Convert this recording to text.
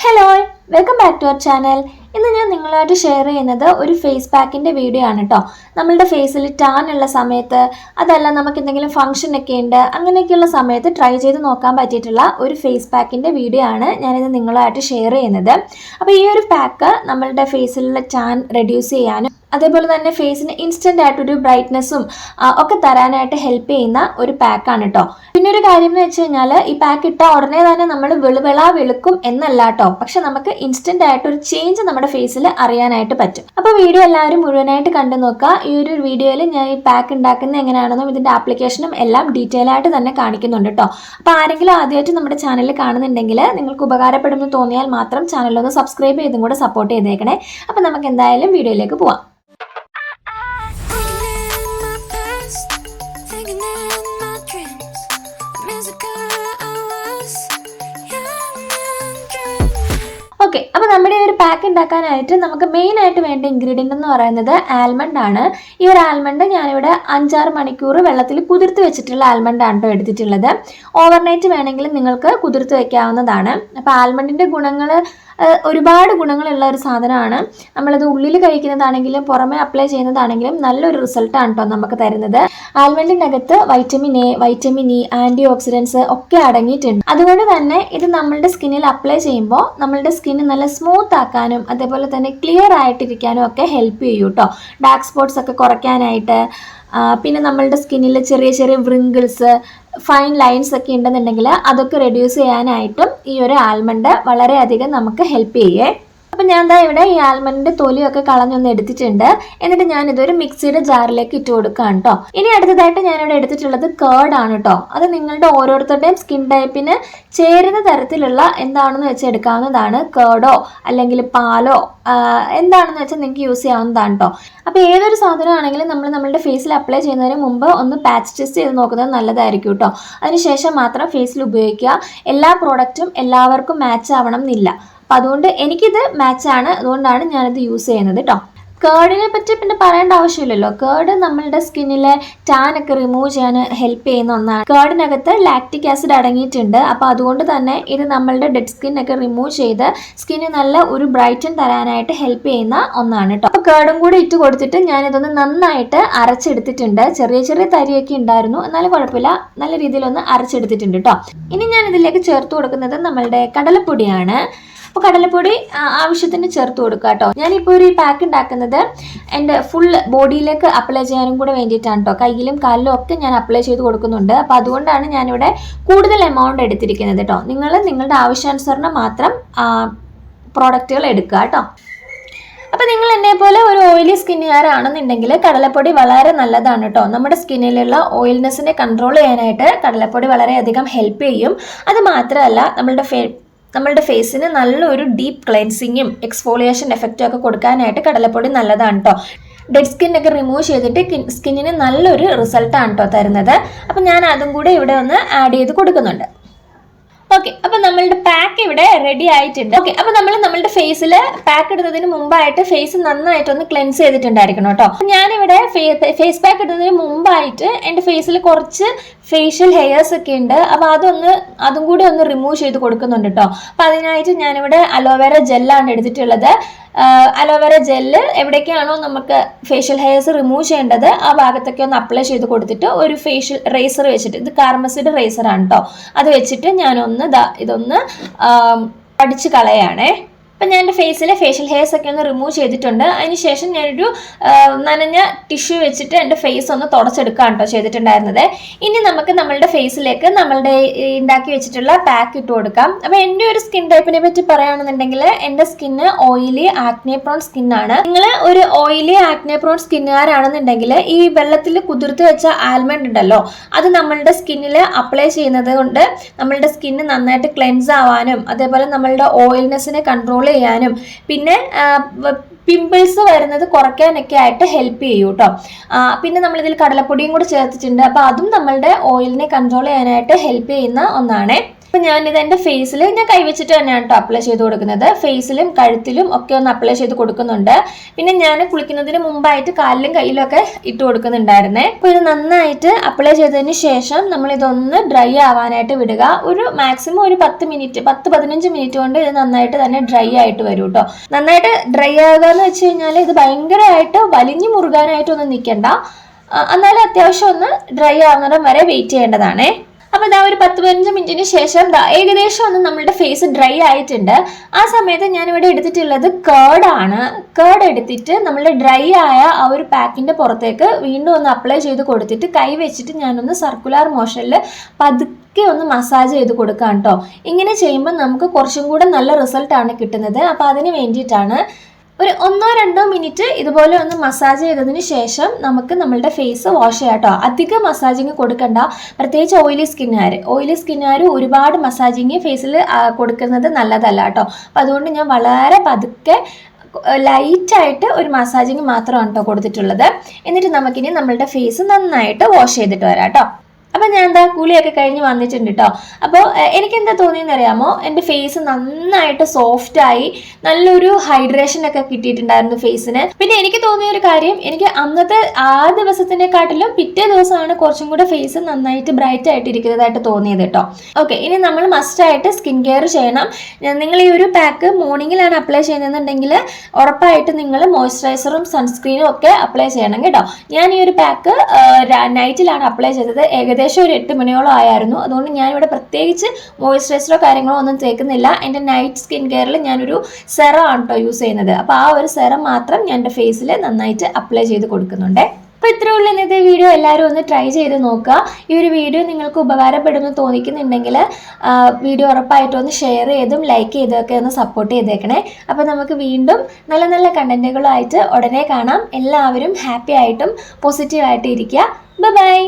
Hello welcome back to our channel ഇന്ന് ഞാൻ നിങ്ങളായിട്ട് ഷെയർ ചെയ്യുന്നത് ഒരു ഫേസ് പാക്കിന്റെ വീഡിയോ ആണ് കേട്ടോ നമ്മളുടെ ഫേസിൽ ടാൻ ഉള്ള സമയത്ത് അതല്ല നമുക്ക് എന്തെങ്കിലും ഫംഗ്ഷൻ ഒക്കെ ഉണ്ട് അങ്ങനെയൊക്കെയുള്ള സമയത്ത് ട്രൈ ചെയ്ത് നോക്കാൻ പറ്റിയിട്ടുള്ള ഒരു ഫേസ് പാക്കിന്റെ വീഡിയോ ആണ് ഞാനിത് നിങ്ങളായിട്ട് ഷെയർ ചെയ്യുന്നത്. അപ്പോൾ ഈ ഒരു പാക്ക് നമ്മളുടെ ഫേസിലുള്ള ടാൻ റെഡ്യൂസ് ചെയ്യാനും അതേപോലെ തന്നെ ഫേസിന് ഇൻസ്റ്റന്റ് ആയിട്ടൊരു ബ്രൈറ്റ്നെസ്സും ഒക്കെ തരാനായിട്ട് ഹെൽപ്പ് ചെയ്യുന്ന ഒരു പാക്കാണ് കേട്ടോ പിന്നെ ഒരു കാര്യം എന്ന് വെച്ച് കഴിഞ്ഞാൽ ഈ പാക്ക് ഇട്ട ഉടനെ തന്നെ നമ്മൾ വെളുവെള വെളുക്കും എന്നല്ല കേട്ടോ പക്ഷെ നമുക്ക് ഇൻസ്റ്റന്റ് ആയിട്ട് ഒരു ചേഞ്ച് നമ്മുടെ ഫേസിൽ അറിയാനായിട്ട് പറ്റും. അപ്പോൾ വീഡിയോ എല്ലാവരും മുഴുവനായിട്ട് കണ്ടു നോക്കുക. ഈ ഒരു വീഡിയോയിൽ ഞാൻ ഈ പാക്ക് ഉണ്ടാക്കുന്നത് എങ്ങനെയാണെന്നും ഇതിന്റെ ആപ്ലിക്കേഷനും എല്ലാം ഡീറ്റെയിൽ ആയിട്ട് തന്നെ കാണിക്കുന്നുണ്ട് കേട്ടോ അപ്പോൾ ആരെങ്കിലും ആദ്യമായിട്ട് നമ്മുടെ ചാനൽ കാണുന്നുണ്ടെങ്കിൽ നിങ്ങൾക്ക് ഉപകാരപ്പെടുമെന്ന് തോന്നിയാൽ മാത്രം ചാനലൊന്ന് സബ്സ്ക്രൈബ് ചെയ്തും കൂടെ സപ്പോർട്ട് ചെയ്തേക്കണേ. അപ്പോൾ നമുക്ക് എന്തായാലും വീഡിയോയിലേക്ക് പോവാം. നമ്മുടെ ഒരു പാക്ക് ഉണ്ടാക്കാനായിട്ട് നമുക്ക് മെയിൻ ആയിട്ട് വേണ്ട ഇൻഗ്രീഡിയന്റ് എന്ന് പറയുന്നത് ആൽമണ്ട് ആണ്. ഈ ഒരു ആൽമണ്ട് ഞാനിവിടെ അഞ്ചാറ് മണിക്കൂർ വെള്ളത്തിൽ കുതിർത്ത് വെച്ചിട്ടുള്ള ആൽമണ്ട് ആണ് കേട്ടോ എടുത്തിട്ടുള്ളത്. ഓവർനൈറ്റ് വേണമെങ്കിലും നിങ്ങൾക്ക് കുതിർത്ത് വെക്കാവുന്നതാണ്. അപ്പോൾ ആൽമണ്ടിന്റെ ഗുണങ്ങൾ ഒരുപാട് ഗുണങ്ങളുള്ള ഒരു സാധനമാണ്. നമ്മളത് ഉള്ളിൽ കഴിക്കുന്നതാണെങ്കിലും പുറമെ അപ്ലൈ ചെയ്യുന്നതാണെങ്കിലും നല്ലൊരു റിസൾട്ടാണ് കേട്ടോ നമുക്ക് തരുന്നത്. ആൽമണ്ടിനകത്ത് vitamin A vitamin E antioxidants ഒക്കെ അടങ്ങിയിട്ടുണ്ട്. അതുകൊണ്ട് തന്നെ ഇത് നമ്മളുടെ സ്കിന്നിൽ അപ്ലൈ ചെയ്യുമ്പോൾ നമ്മളുടെ സ്കിന്ന് നല്ല സ്മൂത്ത് ആക്കാനും അതേപോലെ തന്നെ ക്ലിയർ ആയിട്ടിരിക്കാനും ഒക്കെ ഹെൽപ്പ് ചെയ്യും കേട്ടോ ഡാർക്ക് സ്പോട്ട്സ് ഒക്കെ കുറയ്ക്കാനായിട്ട് പിന്നെ നമ്മളുടെ സ്കിന്നിൽ ചെറിയ ചെറിയ വ്രിങ്കിൾസ് ഫൈൻ ലൈൻസ് ഒക്കെ ഉണ്ടെന്നുണ്ടെങ്കിൽ അതൊക്കെ റെഡ്യൂസ് ചെയ്യാനായിട്ടും ഈ ഒരു ആൽമണ്ട് വളരെയധികം നമുക്ക് ഹെൽപ്പ് ചെയ്യേ. അപ്പം ഞാൻ ദാ ഇവിടെ ഈ ആൽമണ്ടിന്റെ തൊലിയൊക്കെ കളഞ്ഞൊന്ന് എടുത്തിട്ടുണ്ട്. എന്നിട്ട് ഞാൻ ഇതൊരു മിക്സിയുടെ ജാറിലേക്ക് ഇട്ട് കൊടുക്കാം കേട്ടോ ഇനി അടുത്തതായിട്ട് ഞാനിവിടെ എടുത്തിട്ടുള്ളത് കേർഡ് ആണ് കേട്ടോ അത് നിങ്ങളുടെ ഓരോരുത്തരുടെയും സ്കിൻ ടൈപ്പിന് ചേരുന്ന തരത്തിലുള്ള എന്താണെന്ന് വെച്ച് എടുക്കാവുന്നതാണ്. കേർഡോ അല്ലെങ്കിൽ പാലോ എന്താണെന്ന് വെച്ചാൽ നിങ്ങൾക്ക് യൂസ് ചെയ്യാവുന്നതാണ് കേട്ടോ അപ്പോൾ ഏതൊരു സാധനമാണെങ്കിലും നമ്മൾ നമ്മുടെ ഫേസിൽ അപ്ലൈ ചെയ്യുന്നതിന് മുമ്പ് ഒന്ന് പാച്ച് ടെസ്റ്റ് ചെയ്ത് നോക്കുന്നത് നല്ലതായിരിക്കും കേട്ടോ അതിനുശേഷം മാത്രം ഫേസിൽ ഉപയോഗിക്കുക. എല്ലാ പ്രോഡക്റ്റും എല്ലാവർക്കും മാച്ച് ആവണം എന്നില്ല. അപ്പം അതുകൊണ്ട് എനിക്കിത് ആണ്. അതുകൊണ്ടാണ് ഞാനിത് യൂസ് ചെയ്യുന്നത് കേട്ടോ കേർഡിനെ പറ്റി പിന്നെ പറയേണ്ട ആവശ്യമില്ലല്ലോ. കേർഡ് നമ്മളുടെ സ്കിന്നിലെ ടാൻ ഒക്കെ റിമൂവ് ചെയ്യാൻ ഹെൽപ്പ് ചെയ്യുന്ന ഒന്നാണ്. കേർഡിനകത്ത് ലാക്റ്റിക് ആസിഡ് അടങ്ങിയിട്ടുണ്ട്. അപ്പോൾ അതുകൊണ്ട് തന്നെ ഇത് നമ്മളുടെ ഡെഡ് സ്കിൻ ഒക്കെ റിമൂവ് ചെയ്ത് സ്കിന്നിന് നല്ല ഒരു ബ്രൈറ്റൻ തരാനായിട്ട് ഹെൽപ്പ് ചെയ്യുന്ന ഒന്നാണ് കേട്ടോ അപ്പോൾ കേർഡും കൂടി ഇട്ട് കൊടുത്തിട്ട് ഞാനിതൊന്ന് നന്നായിട്ട് അരച്ചെടുത്തിട്ടുണ്ട്. ചെറിയ ചെറിയ തരിയൊക്കെ ഉണ്ടായിരുന്നു. എന്നാലും കുഴപ്പമില്ല. നല്ല രീതിയിലൊന്ന് അരച്ചെടുത്തിട്ടുണ്ട് കേട്ടോ ഇനി ഞാൻ ഇതിലേക്ക് ചേർത്ത് കൊടുക്കുന്നത് നമ്മളുടെ കടലപ്പൊടിയാണ്. അപ്പോൾ കടലപ്പൊടി ആവശ്യത്തിന് ചേർത്ത് കൊടുക്കുക കേട്ടോ. ഞാനിപ്പോൾ ഒരു പാക്ക് ഉണ്ടാക്കുന്നത് എന്റെ ഫുൾ ബോഡിയിലേക്ക് അപ്ലൈ ചെയ്യാനും കൂടെ വേണ്ടിയിട്ടാണ് കേട്ടോ. കയ്യിലും കാലിലും ഒക്കെ ഞാൻ അപ്ലൈ ചെയ്ത് കൊടുക്കുന്നുണ്ട്. അപ്പോൾ അതുകൊണ്ടാണ് ഞാനിവിടെ കൂടുതൽ എമൗണ്ട് എടുത്തിരിക്കുന്നത് കേട്ടോ. നിങ്ങൾ നിങ്ങളുടെ ആവശ്യാനുസരണം മാത്രം പ്രോഡക്റ്റുകൾ എടുക്കുക കേട്ടോ. അപ്പോൾ നിങ്ങൾ എന്നെ പോലെ ഒരു ഓയിലി സ്കിന്നുകാരാണെന്നുണ്ടെങ്കിൽ കടലപ്പൊടി വളരെ നല്ലതാണ് കേട്ടോ. നമ്മുടെ സ്കിന്നിലുള്ള ഓയിൽനെസ്സിനെ കൺട്രോൾ ചെയ്യാനായിട്ട് കടലപ്പൊടി വളരെയധികം ഹെൽപ്പ് ചെയ്യും. അത് മാത്രമല്ല നമ്മളുടെ നമ്മളുടെ ഫേസിന് നല്ലൊരു ഡീപ്പ് ക്ലെൻസിങ്ങും എക്സ്ഫോളിയേഷൻ എഫക്റ്റും ഒക്കെ കൊടുക്കാനായിട്ട് കടലപ്പൊടി നല്ലതാണ് കേട്ടോ ഡെഡ് സ്കിന്നൊക്കെ റിമൂവ് ചെയ്തിട്ട് സ്കിന്നിന് നല്ലൊരു റിസൾട്ടാണ് കേട്ടോ തരുന്നത്. അപ്പം ഞാൻ അതും കൂടെ ഇവിടെ ഒന്ന് ആഡ് ചെയ്ത് കൊടുക്കുന്നുണ്ട്. ഓക്കെ അപ്പൊ നമ്മളുടെ പാക്ക് ഇവിടെ റെഡി ആയിട്ടുണ്ട്. ഓക്കെ അപ്പൊ നമ്മൾ നമ്മളുടെ ഫേസിൽ പാക്ക് ഇടുന്നതിന് മുമ്പായിട്ട് ഫേസ് നന്നായിട്ട് ഒന്ന് ക്ലെൻസ് ചെയ്തിട്ടുണ്ടായിരിക്കണം കേട്ടോ. ഞാനിവിടെ ഫേസ് പാക്ക് ഇടുന്നതിന് മുമ്പായിട്ട് എന്റെ ഫേസിൽ കുറച്ച് ഫേഷ്യൽ ഹെയർസ് ഒക്കെ ഉണ്ട്. അപ്പൊ അതൊന്ന് അതും കൂടി ഒന്ന് റിമൂവ് ചെയ്ത് കൊടുക്കുന്നുണ്ട് കേട്ടോ. അപ്പൊ അതിനായിട്ട് ഞാനിവിടെ അലോവേറ ജെല്ലാണ് എടുത്തിട്ടുള്ളത്. അലോവേര ജെല്ല് എവിടേക്കാണോ നമുക്ക് ഫേഷ്യൽ ഹെയർസ് റിമൂവ് ചെയ്യേണ്ടത് ആ ഭാഗത്തൊക്കെ ഒന്ന് അപ്ലൈ ചെയ്ത് കൊടുത്തിട്ട് ഒരു ഫേഷ്യൽ റേസർ വെച്ചിട്ട് ഇത് കാർമസിഡ് റേസറാണ് കേട്ടോ അത് വെച്ചിട്ട് ഞാനൊന്ന് ഇതൊന്ന് അടിച്ച് കളയാണേ. അപ്പം ഞാൻ എന്റെ ഫേസിലെ ഫേഷ്യൽ ഹെയർസ് ഒക്കെ ഒന്ന് റിമൂവ് ചെയ്തിട്ടുണ്ട്. അതിനുശേഷം ഞാനൊരു നനഞ്ഞ ടിഷ്യൂ വെച്ചിട്ട് എന്റെ ഫേസ് ഒന്ന് തുടച്ചെടുക്കുക കേട്ടോ ചെയ്തിട്ടുണ്ടായിരുന്നത്. ഇനി നമുക്ക് നമ്മളുടെ ഫേസിലേക്ക് നമ്മളുടെ ഉണ്ടാക്കി വെച്ചിട്ടുള്ള പാക്ക് ഇട്ട് കൊടുക്കാം. അപ്പോൾ എന്റെ ഒരു സ്കിൻ ടൈപ്പിനെ പറ്റി പറയുകയാണെന്നുണ്ടെങ്കിൽ എന്റെ സ്കിന്ന് ഓയിലി ആക്നെ പ്രോൺ സ്കിന്നാണ് നിങ്ങൾ ഒരു ഓയിലി ആക്നെ പ്രോൺ സ്കിന്നുകാരാണെന്നുണ്ടെങ്കിൽ ഈ വെള്ളത്തിൽ കുതിർത്ത് വെച്ച ആൽമണ്ട് ഉണ്ടല്ലോ അത് നമ്മളുടെ സ്കിന്നിൽ അപ്ലൈ ചെയ്യുന്നത് കൊണ്ട് നമ്മളുടെ സ്കിന്ന് നന്നായിട്ട് ക്ലെൻസ് ആവാനും അതേപോലെ നമ്മളുടെ ഓയിൽനെസ്സിനെ കൺട്രോൾ ചെയ്യാനും. പിന്നെ പിമ്പിൾസ് വരുന്നത് കുറയ്ക്കാനൊക്കെ ആയിട്ട് ഹെൽപ്പ് ചെയ്യും കേട്ടോ പിന്നെ നമ്മളിതിൽ കടലപ്പൊടിയും കൂടി ചേർത്തിട്ടുണ്ട്. അപ്പോൾ അതും നമ്മളുടെ ഓയിലിനെ കൺട്രോൾ ചെയ്യാനായിട്ട് ഹെൽപ്പ് ചെയ്യുന്ന ഒന്നാണ്. അപ്പം ഞാനിത് എന്റെ ഫേസിൽ ഞാൻ കൈവച്ചിട്ട് തന്നെയാണ് കേട്ടോ അപ്ലൈ ചെയ്ത് കൊടുക്കുന്നത്. ഫേസിലും കഴുത്തിലും ഒക്കെ ഒന്ന് അപ്ലൈ ചെയ്ത് കൊടുക്കുന്നുണ്ട്. പിന്നെ ഞാൻ കുളിക്കുന്നതിന് മുമ്പായിട്ട് കാലിലും കയ്യിലും ഒക്കെ ഇട്ട് കൊടുക്കുന്നുണ്ടായിരുന്നേ. അപ്പോൾ ഇത് നന്നായിട്ട് അപ്ലൈ ചെയ്തതിന് ശേഷം നമ്മൾ ഇതൊന്ന് ഡ്രൈ ആവാനായിട്ട് വിടുക. ഒരു മാക്സിമം ഒരു പത്ത് മിനിറ്റ് പത്ത് പതിനഞ്ച് മിനിറ്റ് കൊണ്ട് ഇത് നന്നായിട്ട് തന്നെ ഡ്രൈ ആയിട്ട് വരും കേട്ടോ നന്നായിട്ട് ഡ്രൈ ആവുക എന്ന് വെച്ച് കഴിഞ്ഞാൽ ഇത് ഭയങ്കരമായിട്ട് വലിഞ്ഞു മുറുകാനായിട്ടൊന്നും നിൽക്കണ്ട എന്നാലും അത്യാവശ്യം ഒന്ന് ഡ്രൈ ആവുന്നിടം വരെ വെയിറ്റ് ചെയ്യേണ്ടതാണേ. അപ്പൊ ഇതാ ഒരു പത്ത് പതിനഞ്ച് മിനിറ്റിന് ശേഷം ഏകദേശം ഒന്ന് നമ്മളുടെ ഫേസ് ഡ്രൈ ആയിട്ടുണ്ട്. ആ സമയത്ത് ഞാൻ ഇവിടെ എടുത്തിട്ടുള്ളത് ആണ്. കേർഡ് എടുത്തിട്ട് നമ്മളുടെ ഡ്രൈ ആയ ആ ഒരു പാക്കിന്റെ പുറത്തേക്ക് വീണ്ടും ഒന്ന് അപ്ലൈ ചെയ്ത് കൊടുത്തിട്ട് കൈ വെച്ചിട്ട് ഞാനൊന്ന് സർക്കുലർ മോഷനിൽ പതുക്കെ ഒന്ന് മസാജ് ചെയ്ത് കൊടുക്കാം കേട്ടോ ഇങ്ങനെ ചെയ്യുമ്പോൾ നമുക്ക് കുറച്ചും കൂടെ നല്ല റിസൾട്ടാണ് കിട്ടുന്നത്. അപ്പോൾ അതിന് വേണ്ടിയിട്ടാണ് ഒരു ഒന്നോ രണ്ടോ മിനിറ്റ് ഇതുപോലെ ഒന്ന് മസാജ് ചെയ്തതിന് ശേഷം നമുക്ക് നമ്മളുടെ ഫേസ് വാഷ് ചെയ്യാം കേട്ടോ അധികം മസാജിങ് കൊടുക്കണ്ട. പ്രത്യേകിച്ച് ഓയിലി സ്കിന്നുകാർ ഓയിലി സ്കിന്നുകാർ ഒരുപാട് മസാജിങ് ഫേസിൽ കൊടുക്കുന്നത് നല്ലതല്ല കേട്ടോ അപ്പം അതുകൊണ്ട് ഞാൻ വളരെ പതുക്കെ ലൈറ്റായിട്ട് ഒരു മസാജിങ് മാത്രമാണ് കേട്ടോ കൊടുത്തിട്ടുള്ളത്. എന്നിട്ട് നമുക്കിനി നമ്മളുടെ ഫേസ് നന്നായിട്ട് വാഷ് ചെയ്തിട്ട് വരാം കേട്ടോ അപ്പം ഞാൻ എന്താ കൂലിയൊക്കെ കഴിഞ്ഞ് വന്നിട്ടുണ്ട് കേട്ടോ അപ്പോൾ എനിക്ക് എന്താ തോന്നിയെന്ന് അറിയാമോ? എന്റെ ഫേസ് നന്നായിട്ട് സോഫ്റ്റ് ആയി. നല്ലൊരു ഹൈഡ്രേഷൻ ഒക്കെ കിട്ടിയിട്ടുണ്ടായിരുന്നു ഫേസിന് പിന്നെ എനിക്ക് തോന്നിയ ഒരു കാര്യം എനിക്ക് അന്നത്തെ ആ ദിവസത്തിനെക്കാട്ടിലും പിറ്റേ ദിവസമാണ് കുറച്ചും കൂടെ ഫേസ് നന്നായിട്ട് ബ്രൈറ്റ് ആയിട്ട് ഇരിക്കുന്നതായിട്ട് തോന്നിയത് കേട്ടോ ഓക്കെ ഇനി നമ്മൾ മസ്റ്റ് ആയിട്ട് സ്കിൻ കെയർ ചെയ്യണം. നിങ്ങൾ ഈ ഒരു പാക്ക് മോർണിംഗിലാണ് അപ്ലൈ ചെയ്യുന്നതെന്നുണ്ടെങ്കിൽ ഉറപ്പായിട്ട് നിങ്ങൾ മോയ്സ്ചറൈസറും സൺസ്ക്രീനും ഒക്കെ അപ്ലൈ ചെയ്യണം കേട്ടോ. ഞാൻ ഈ ഒരു പാക്ക് നൈറ്റിലാണ് അപ്ലൈ ചെയ്തത്. ഏകദേശം ഒരു എട്ട് മണിയോളം ആയിരുന്നു അതുകൊണ്ട് ഞാനിവിടെ പ്രത്യേകിച്ച് മോയ്സ്ചറൈസറോ കാര്യങ്ങളോ ഒന്നും തേക്കുന്നില്ല. എന്റെ നൈറ്റ് സ്കിൻ കെയറിൽ ഞാനൊരു സെറം ആണ് കേട്ടോ യൂസ് ചെയ്യുന്നത്. അപ്പോൾ ആ ഒരു സെറം മാത്രം ഞാൻ എന്റെ ഫേസിൽ നന്നായിട്ട് അപ്ലൈ ചെയ്ത് കൊടുക്കുന്നുണ്ട്. അപ്പോൾ ഇത്രയേ ഉള്ളൂ ഇന്നത്തെ വീഡിയോ എല്ലാവരും ഒന്ന് ട്രൈ ചെയ്ത് നോക്കുക. ഈ ഒരു വീഡിയോ നിങ്ങൾക്ക് ഉപകാരപ്പെടുമെന്ന് തോന്നിക്കുന്നുണ്ടെങ്കിൽ വീഡിയോ ഉറപ്പായിട്ടും ഒന്ന് ഷെയർ ചെയ്തും ലൈക്ക് ചെയ്തൊക്കെ ഒന്ന് സപ്പോർട്ട് ചെയ്തേക്കണേ. അപ്പോൾ നമുക്ക് വീണ്ടും നല്ല നല്ല കണ്ടന്റുകളായിട്ട് ഉടനെ കാണാം. എല്ലാവരും ഹാപ്പി ആയിട്ടും പോസിറ്റീവായിട്ടും ഇരിക്കുക. ബൈ